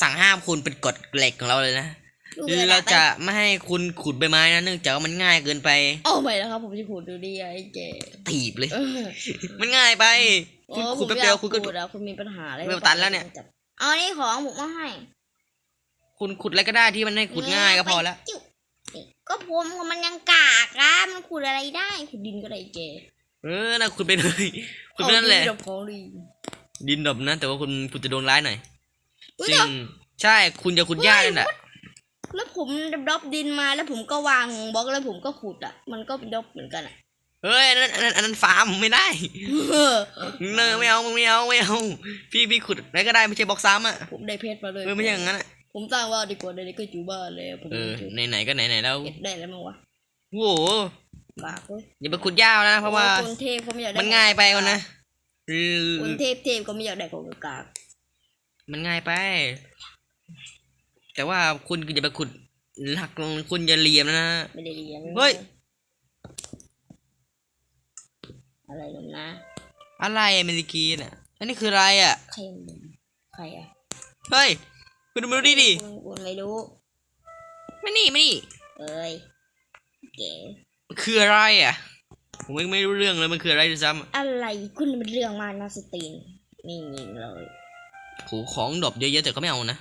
สั่งห้ามคุณเป็นกฎเหล็กของเราเลยนะลูกคือเราจะไม่ให้คุณขุดใบไม้นะเนื่องจากว่ามันง่ายเกินไปโอ้ไม่แล้วครับผมจะขุดดูดีไอ้แกถีบเลยเออมันง่ายไปโอ้คุณขุดผมแป๊บเดียวอากคุณก็ขุดอะคุณมีปัญหาอะไรเวลตันแล้วเนี่ยเอานี่ของผมมาให้คุณขุดอะไรก็ได้ที่มันให้ขุดง่ายก็พอแล้วไปจิ้วนี่ก็ผมของมันยังกากอะมันขุดอะไรได้ขุดดินก็ได้ไอ้แกเออนะขุดไปเลยขุดไปนั่นแหละเอาดินกับของดีดินดบนะแต่ว่าคุณคุณจะโดนร้ายหน่อยอุ๊ย จริแต่งใช่คุณจะขุดหญ้านั่นแหละแล้วผมดรอปดินมาแล้วผมก็วางบล็อกแล้วผมก็ขุดอะ มันก็ดรอปเหมือนกันอะเฮ้ยอันนั้นอันนั้นอันนั้นฟาร์มไม่ได้เออเนอไม่เอาไม่เอาไม่เอาพี่พี่ขุดอะไรก็ได้ไม่ใช่บล็อกซ้ำอะผมได้เพชรมาเลยเออไม่ใช่อย่างนั้นอะผมสร้างว่าดีกว่าเดี๋ยวนี้ก็อยู่บ้านแล้วผมเออจะไหนไหนๆก็ไหนไหนๆแล้วเก็บได้แล้วมั้งวะโว้โหกากเว้ยอย่าไปขุดหญ้านะเพราะว่าโอ้คนเทพเขาไม่อยากได้มันง่ายไปก่อนนะเออคนเทพเทพก็ไม่อยากได้ของกาก มันง่ายไป แต่ว่าคุณอย่าไปขุดหลักลงคุณอย่าเหลี่ยมนะไม่ได้เรียนเฮ้ยอะไรหรอกนะอะไรอเมริกีน่ะอันนี้คืออะไรอะใครมันใครอะเฮ้ยคุณดูมาดูดิดิคุณคุณไม่รู้ไม่นี่ไม่นี่เอ้ยเก๋มันคืออะไรอะผมไม่ไม่รู้เรื่องเลยมันคืออะไรด้วยซ้ำ อะไรคุณเป็นเรื่องมานาสตีนนี่นี่เลย โหของดรอปเยอะๆแต่ก็ไม่เอานะ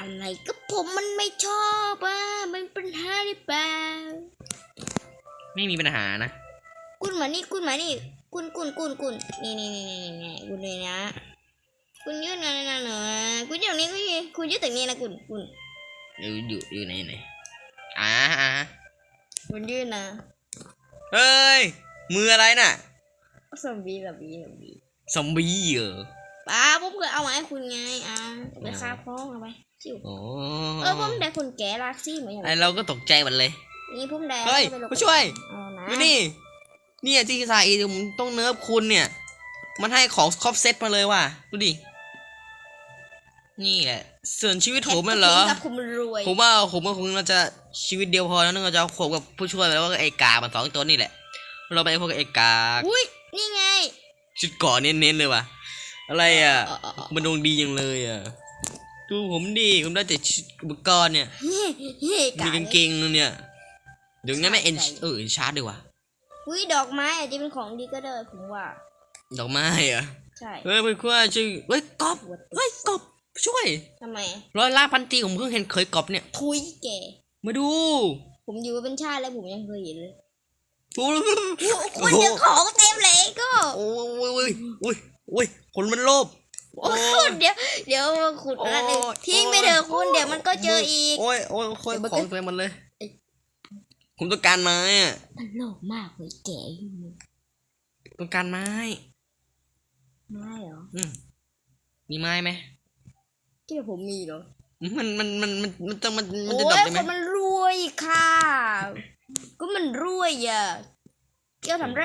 อะไรก็ผมมันไม่ชอบอะ มันเป็นปัญหาหรือเปล่า ไม่มีปัญหานะ คุณมานี่คุณมานี่ คุณคุณคุณคุณนี่นี่นี่นี่นี่คุณเลยนะ คุณยืดนะนะนะคุณยืดตรงนี้คุณยืดคุณยืดตรงนี้นะคุณคุณอยู่อยู่อยู่ไหนไหนอ่าอ่าคุณยืดนะเฮ้ยมืออะไรน่ะสมบีแบบบีแบบบีซอมบี้เหรอ ป้าผมเคยเอามาให้คุณไงอะไปคาบพ้องเอาไปชิวโอ้เออผมได้คนแก่รักซี่เหมือนอย่างไอเราก็ตกใจหมดเลย นี่ผมได้เฮ้ยไปลงผู้ช่วยเอานะดูนี่ เนี่ยที่สายผมต้องเนิร์ฟคุณเนี่ย มันให้ของครบเซตมาเลยว่ะดูดินี่แหละส่วนชีวิตผมน่ะเหรอพชกับคุณรวยผมว่าผมก็คงจะชีวิตเดียวพอแล้วนึกว่าจะเอาขบกับผู้ช่วยแล้วก็ไอ้กามันสองตัวนี่แหละ เราไปพวกบไอ้กาอุ้ยนี่ไงชุดเก่อนเน้นๆเลยว่ะ อะไรอะเออเออเออมันดวงดีอย่างเลยอะ ดูผมดีผมได้แต่ชุดอุปกรณ์เนี่ยเฮ้เฮ้มีกางเกงเนี่ย เดี๋ยวงั้นไม่เอ็นเออเอ็นชาร์ดดีกว่าอุ้ยดอกไม้อาจจะเป็นของดีก็ได้ผมว่า ดอกไม้อะใช่เฮ้ยเป็นว่าชื่อเฮ้ยกบเฮ้ยกบช่วยทำไมร้อยล้านพันตีผมเพิ่งเห็นเคยกบเนี่ยทุยแกมาดู ผมอยู่มาเป็นชาติแล้วผมยังเคยเห็นเลยโอ้ยคุณเจอของเต็มเลยก็โอ้ยโอ้ยโอ้ยโอ้ยคนมันโลภโอ้คุณเดี๋ยวเดี๋ยวขุดอะไรโอ้ยทิ้งไปเถอะคุณเดี๋ยวมันก็เจออีก โอ้ยโอ้ยโอ้ยเดี๋ยวมันขก็องเต็มหมันเลย ผมต้องการไม้อะมันโลภมากเลยแกต้องการไม้ ไม่เหรออืมมีไม้ไหมที่ผมมีเหรอ มันมันมันมันมันต้องมันมันโอ้จะยดรอปได้ไหคมนมันรวยค่ะ ก็มันรวยอะเกี่ยวทำไร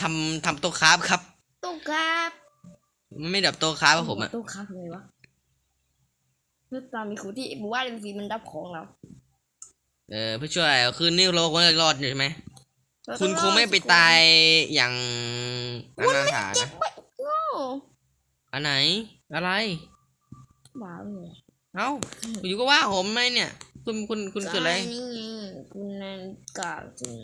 ทำทำโต๊ะคราฟครับ ตู้ครับมันไม่ดับโต๊ะคราฟกับผมอะตู้ครับทำไงวะเมื่อตอนมีครูที่บอกว่าเอ็มซีมันรับของเราเออผู้ช่วยคืนนี้เราคงจะรอดอยู่ใช่ไหมเราต้คุอณรอดคงไม่ไปสิตายอย่างอนาถาเก็นะบไว้โง่อันไหน อะไรว้าวเลยเอ้าอยู่ก็ว่าผมไหมเนี่ย คุณคุณคุณเกิดอะไรนี่ไงคุณนันกล่าวถึง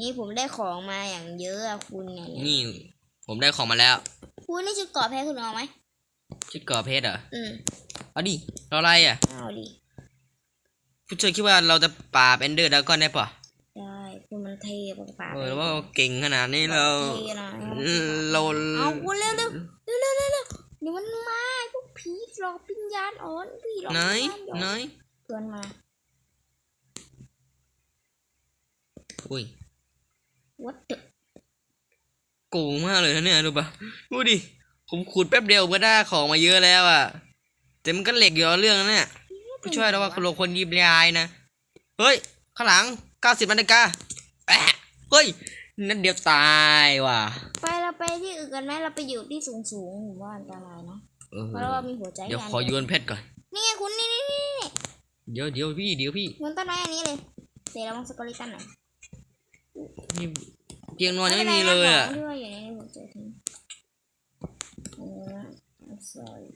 นี่ผมได้ของมาอย่างเยอะอะคุณเนี่ยนี่ผมได้ของมาแล้ว คุณนี่ชุดเกราะแพ้คุณเอาไหมชุดก่อเพชรเหรออืมเอาดิเราอะไรอะเอาดิผู้ช่วยคิดว่าเราจะปราบเอนเดอร์ดากอนได้ปะได้คุณมันเท่ปากเออแล้วว่าเก่งขนาดนี้เราเท่นะเราเอาคุณเร็วเร็วเร็วเร็วเร็วเร็วเดี๋ยวมันมาพวกผีหลอกปิญญาณอ่อนผีหลอกไหนวิญญาณอ่อนไหนเพื่อนมาอุ้ย what the โกงมากเลยนะเนี่ยดูปะดูดิ ผมขุดแป๊บเดียวก็ได้ของมาเยอะแล้วอะ แต่มันก็เหล็กอยู่เอาเรื่องนะเนี่ยผู้ช่วยเราว่าคนลงคนยิบยายนะ เฮ้ย ข้างหลังเก้าสิบนาฬิกาแอะเฮ้ย นัดเดียวตายว่ะ ไปเราไปที่อื่นกันไหมเราไปอยู่ที่สูงสูงๆผมว่าอันตรายนะเออเพราะว่ามีหัวใจเดี๋ยวงานขอโยนเพชรก่อน นี่ไงคุณนี่นี่นี่นี่เดี๋ยวเดี๋ยวพี่เดี๋ยวพี่บนต้นไม้อันนี้เลยเสร็จแล้วมังสกอริตันหน่อย นี่เตียงนอนยังไม่มีเลยอะไม่เป็นไรนะของด้วยอยู่ในนี้ผมเจอทิ้งอันนี้นะ sorry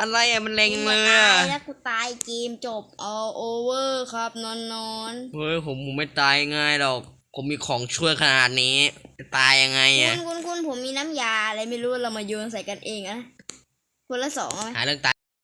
อะไรอะมันแรงกูเลมายตาอะยแล้วกูตายเกมจบเอาโอเวอร์ครับนอนนอนเฮ้ยผมผมไม่ตายง่ายหรอก ผมมีของช่วยขนาดนี้จะตายยังไงคุอะณคุณคุณผมมีน้ำยาอะไรไม่รู้เรามาโยนใส่กันเองอะคนละสองเอาไหมหาเรื่องตาย